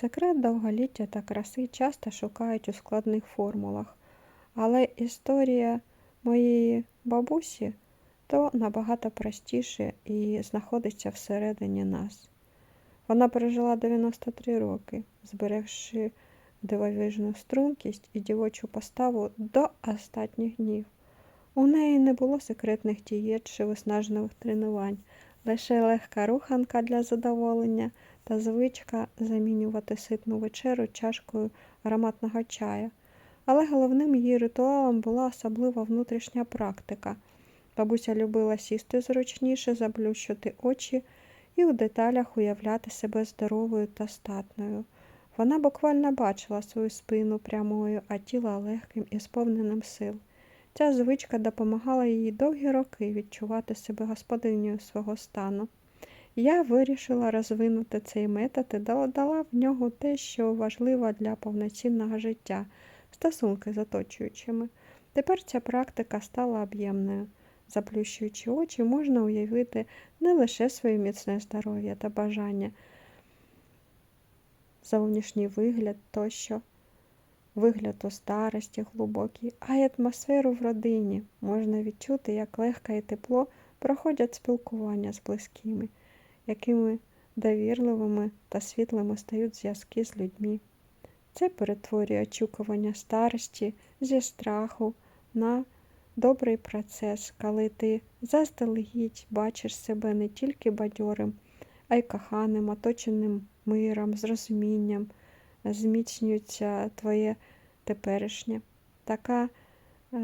Секрет довголіття та краси часто шукають у складних формулах, але історія моєї бабусі то набагато простіше і знаходиться всередині нас. Вона пережила 93 роки, зберегши дивовижну стрункість і дівочу поставу до останніх днів. У неї не було секретних дієт чи виснажливих тренувань, лише легка руханка для задоволення та звичка замінювати ситну вечерю чашкою ароматного чаю. Але головним її ритуалом була особлива внутрішня практика. Бабуся любила сісти зручніше, заплющити очі і у деталях уявляти себе здоровою та статною. Вона буквально бачила свою спину прямою, а тіло легким і сповненим сил. Ця звичка допомагала їй довгі роки відчувати себе господинею свого стану. Я вирішила розвинути цей метод і додала в нього те, що важливо для повноцінного життя стосунки з оточуючими. Тепер ця практика стала об'ємною. Заплющуючи очі, можна уявити не лише своє міцне здоров'я та бажання, зовнішній вигляд тощо, вигляд у старості глибокий, а й атмосферу в родині. Можна відчути, як легко і тепло проходять спілкування з близькими, якими довірливими та світлими стають зв'язки з людьми. Це перетворює очікування старості зі страху на добрий процес, коли ти заздалегідь бачиш себе не тільки бадьорим, а й коханим, оточеним миром, зрозумінням, зміцнюється твоє теперішнє. Така, е,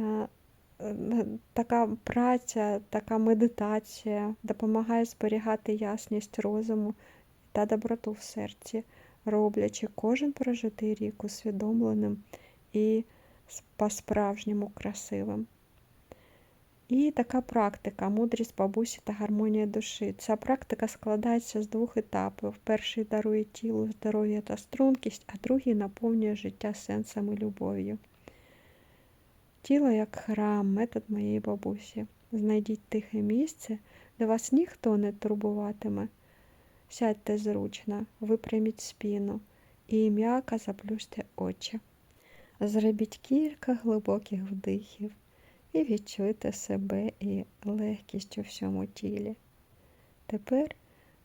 е, така праця, така медитація допомагає зберігати ясність розуму та доброту в серці, роблячи кожен прожитий рік усвідомленим і по-справжньому красивим. І така практика мудрість бабусі та гармонія душі. Ця практика складається з двох етапів. Перший дарує тілу здоров'я та стрункість, а другий наповнює життя сенсом і любов'ю. Тіло як храм, метод моєї бабусі. Знайдіть тихе місце, де вас ніхто не турбуватиме. Сядьте зручно, випряміть спину і м'яко заплющте очі. Зробіть кілька глибоких вдихів і відчуйте себе і легкість у всьому тілі. Тепер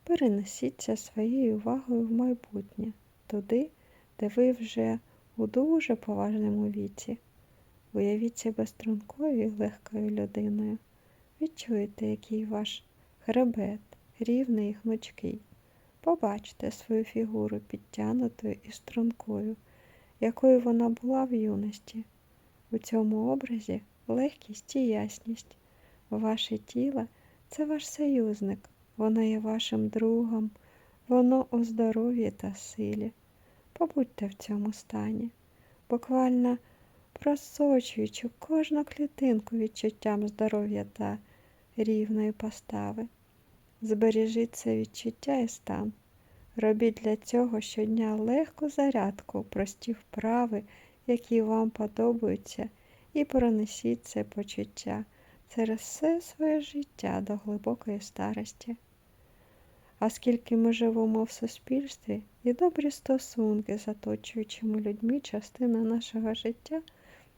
перенесіться своєю увагою в майбутнє, туди, де ви вже у дуже поважному віці. Уявіть себе стрункою і легкою людиною. Відчуйте, який ваш хребет, рівний і гнучкий. Побачте свою фігуру підтянутою і стрункою, якою вона була в юності. У цьому образі легкість і ясність. Ваше тіло це ваш союзник, воно є вашим другом, воно у здоров'ї та силі. Побудьте в цьому стані, буквально просочуючи кожну клітинку відчуттям здоров'я та рівної постави. Збережіть це відчуття і стан. Робіть для цього щодня легку зарядку, прості вправи, які вам подобаються і пронесіть це почуття через все своє життя до глибокої старості. А скільки ми живемо в суспільстві і добрі стосунки з оточуючими людьми частина нашого життя,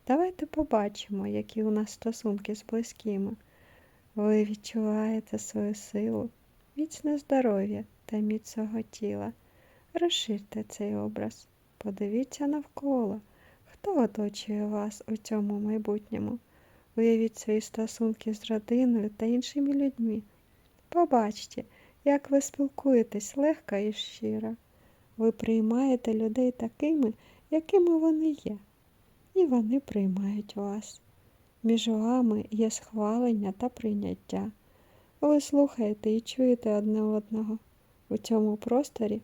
давайте побачимо, які у нас стосунки з близькими. Ви відчуваєте свою силу, міцне здоров'я та міцного тіла. Розширте цей образ, подивіться навколо. Хто оточує вас у цьому майбутньому? Уявіть свої стосунки з родиною та іншими людьми. Побачте, як ви спілкуєтесь легко і щиро. Ви приймаєте людей такими, якими вони є, і вони приймають вас. Між вами є схвалення та прийняття. Ви слухаєте і чуєте одне одного. У цьому просторі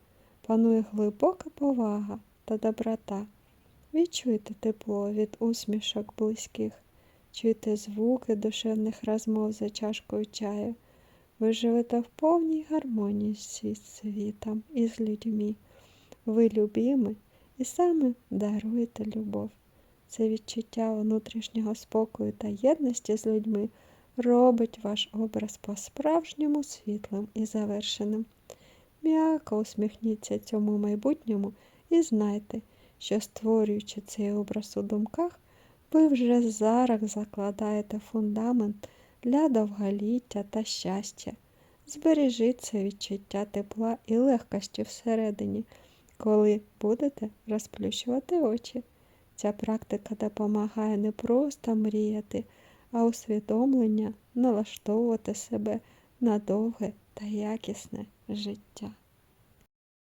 панує глибока повага та доброта. Відчуйте тепло від усмішок близьких, чуйте звуки душевних розмов за чашкою чаю. Ви живете в повній гармонії зі світом і з людьми. Ви любимі і саме даруєте любов. Це відчуття внутрішнього спокою та єдності з людьми робить ваш образ по-справжньому світлим і завершеним. М'яко усміхніться цьому майбутньому І знайте, що створюючи цей образ у думках, ви вже зараз закладаєте фундамент для довголіття та щастя. Збережіть це відчуття тепла і легкості всередині, коли будете розплющувати очі. Ця практика допомагає не просто мріяти, а усвідомлення налаштовувати себе на довге та якісне життя.